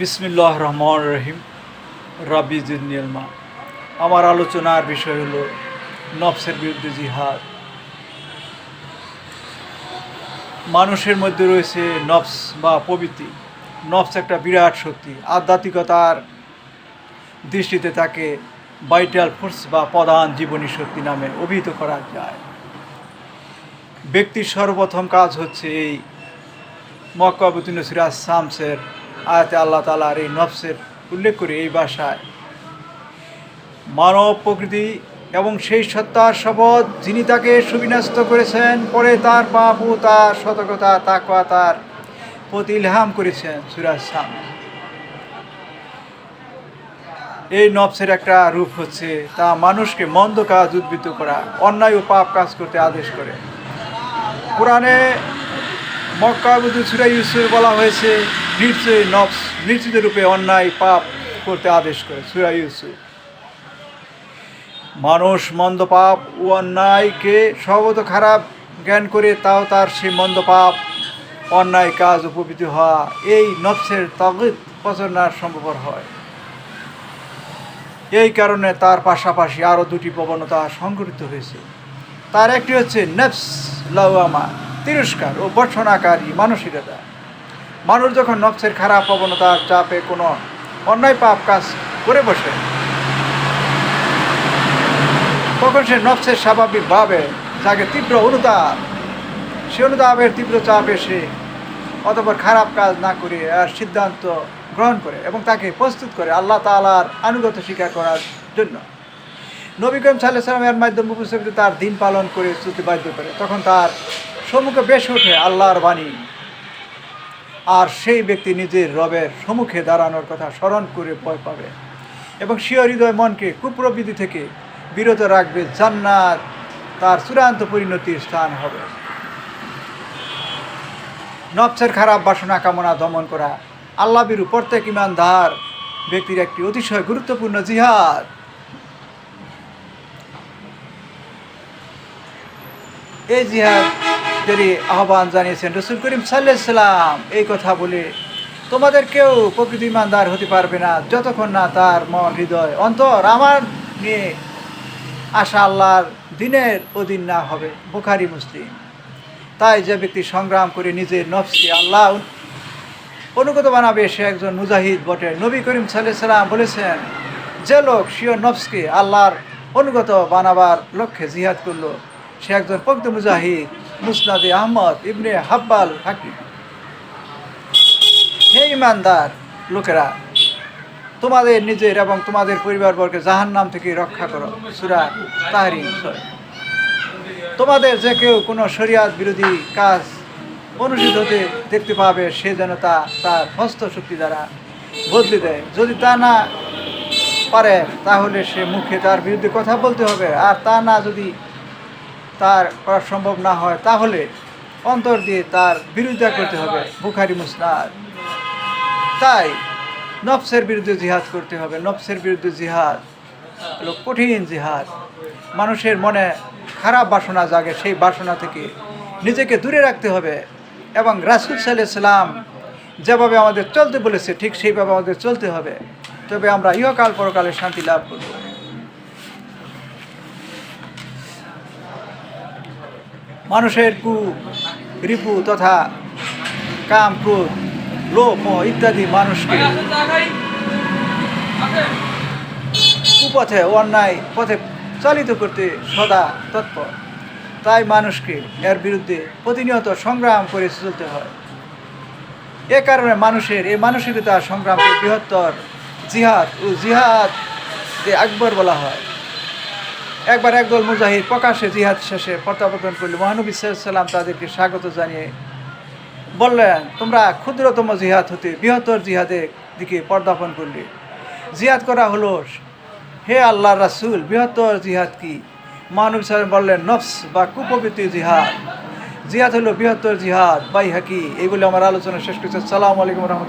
বিসমিল্লাহ রহমান রহিম রাবি জিন্নিয়ালমা আমার আলোচনার বিষয় হলো নফসের বিরুদ্ধে জিহাদ। মানুষের মধ্যে রয়েছে নফস বা প্রবৃত্তি। নফস একটা বিরাট শক্তি। আধ্যাত্মিকতার দৃষ্টিতে তাকে ভাইটাল ফোর্স বা প্রধান জীবনী শক্তি নামে অভিহিত করা যায়। ব্যক্তির সর্বপ্রথম কাজ হচ্ছে এই মক্কাবুদ্দিন সিরাজ শামসের আয়াতে আল্লাহ তালার এই নফসের উল্লেখ করে এই ভাষায়, মানব প্রকৃতি এবং সেই সত্তার শপথ যিনি তাকে সুবিন্যস্ত করেছেন, পরে তার পাপ ও তার সতর্কতা, তাকওয়া তার প্রতি ইলহাম করেছেন সুরাজ শাম এই নফসের একটা রূপ হচ্ছে তা মানুষকে মন্দ কাজ উদ্বৃত্ত করা, অন্যায় ও পাপ কাজ করতে আদেশ করে। কোরআনে মক্কা বুধু সুরা ইউসুফ বলা হয়েছে নিশ্চয়ই নফস নিশ্চিত রূপে অন্যায় পাপ করতে আদেশ করে, সুরা ইউসুফ। মানুষ মন্দ পাপ ও অন্যায়কে সর্বত খারাপ জ্ঞান করে, তাও তার সেই মন্দ পাপ, অন্যায় কাজ উপবৃত হওয়া, এই নফসের তগিত প্রচন্নার সম্ভবর হয়। এই কারণে তার পাশাপাশি আরও দুটি প্রবণতা সংঘটিত হয়েছে। তার একটি হচ্ছে নেফস লাউয়ামা তিরস্কার ও বর্ষণাকারী মানসিকতা। মানুষ যখন নফসের খারাপ প্রবণতার চাপে কোনো অন্যায় পাপ কাজ করে বসে, তখন সে নফসের স্বাভাবিকভাবে যাকে তীব্র অনুতাপ, সে অনুতাপের তীব্র চাপ এসে অতপর খারাপ কাজ না করে আর সিদ্ধান্ত গ্রহণ করে এবং তাকে প্রস্তুত করে আল্লাহ তালার আনুগত স্বীকার করার জন্য। নবী করিম সাল্লাহ মাধ্যমে উপস্থিত তার দিন পালন করে চলতে বাধ্য করে। তখন তার সম্মুখে বেশ ওঠে আল্লাহর বাণী। আর সেই ব্যক্তি নিজের রবের সম্মুখে দাঁড়ানোর কথা স্মরণ করে ভয় পাবে। এবং স্বীয় হৃদয় মনকে কুপ্রবৃত্তি থেকে বিরত রাখবে, জান্নাত তার চূড়ান্ত পরিণতির স্থান হবে। নফসের খারাপ বাসনা কামনা দমন করা আল্লাহ বিরু প্রত্যেক ইমানদার ব্যক্তির একটি অতিশয় গুরুত্বপূর্ণ জিহাদ। এই জিহাদ যদি আহ্বান জানিয়েছেন, রসুল করিম সাল্লাম, এই কথা বলে, তোমাদের কেউ প্রকৃতি ইমানদার হতে পারবে না, যতক্ষণ না তার মন, হৃদয়, অন্তর আমার নিয়ে আশা আল্লাহর দিনের অধীন না হবে। বুখারি, মুসলিম। তাই যে ব্যক্তি সংগ্রাম করে নিজের নফসকে আল্লাহ অনুগত বানাবে, সে একজন মুজাহিদ বটে। নবী করিম সাল্লাম বলেছেন, যে লোক সিও নফসকে আল্লাহর অনুগত বানাবার লক্ষ্যে জিহাদ করল, সে একজন পক্ত মুজাহিদ। মুসনাদে আহমদ, ইবনে হাব্বাল হাকিম। হে ইমানদার লোকেরা, তোমাদের নিজের এবং তোমাদের পরিবারবর্গকে জাহান নাম থেকে রক্ষা করো। সুরা তাহারিম ছয় তোমাদের যে কেউ কোনো শরিয়াত বিরোধী কাজ অনুষ্ঠিত হতে দেখতে পাবে, সে যেন তা, তার হস্ত শক্তি দ্বারা বদলে দেয়। যদি তা না পারে, তাহলে সে মুখে তার বিরুদ্ধে কথা বলতে হবে। আর তা না যদি তার করা সম্ভব না হয়, তাহলে অন্তর দিয়ে তার বিরোধিতা করতে হবে, বুখারি, মুসনাদ। তাই নফসের বিরুদ্ধে জিহাদ করতে হবে, নফসের বিরুদ্ধে জিহাদ হলো কঠিন জিহাদ। মানুষের মনে খারাপ বাসনা জাগে, সেই বাসনা থেকে নিজেকে দূরে রাখতে হবে এবং রাসুল সাল্লাম যেভাবে আমাদের চলতে বলেছে, ঠিক সেইভাবে আমাদের চলতে হবে। তবে আমরা ইহকাল পরকালে শান্তি লাভ করব। মানুষের কু, রিপু তথা কাম ক্রোধ লোভ ইত্যাদি মানুষকে কুপথে, অন্যায় পথে চালিত করতে সদা তৎপর। তাই মানুষকে এর বিরুদ্ধে প্রতিনিয়ত সংগ্রাম করে চলতে হয়। এ কারণে মানুষের এই মানসিকতা সংগ্রামকে বৃহত্তর জিহাদ ও জিহাদ যে আকবর বলা হয়। একবার একদল মুজাহিদ প্রকাশ্যে জিহাদ শেষে প্রত্যাবর্তন করলে। মহানবী সাল্লাম তাদেরকে স্বাগত জানিয়ে বললেন, তোমরা ক্ষুদ্রতম জিহাদ হতে বৃহত্তর জিহাদের দিকে পর্দাপন করলে। জিহাদ করা হলো, হে আল্লাহ রাসুল, বৃহত্তর জিহাদ কি? মহানবী সাহেব বললেন, নফস বা কুপবৃত্তি জিহাদ। জিহাদ হলো বৃহত্তর জিহাদ বাই হাকি এইগুলো আমার আলোচনা শেষ করছে। সালাম আলাইকুম রহমতুল্লাহ।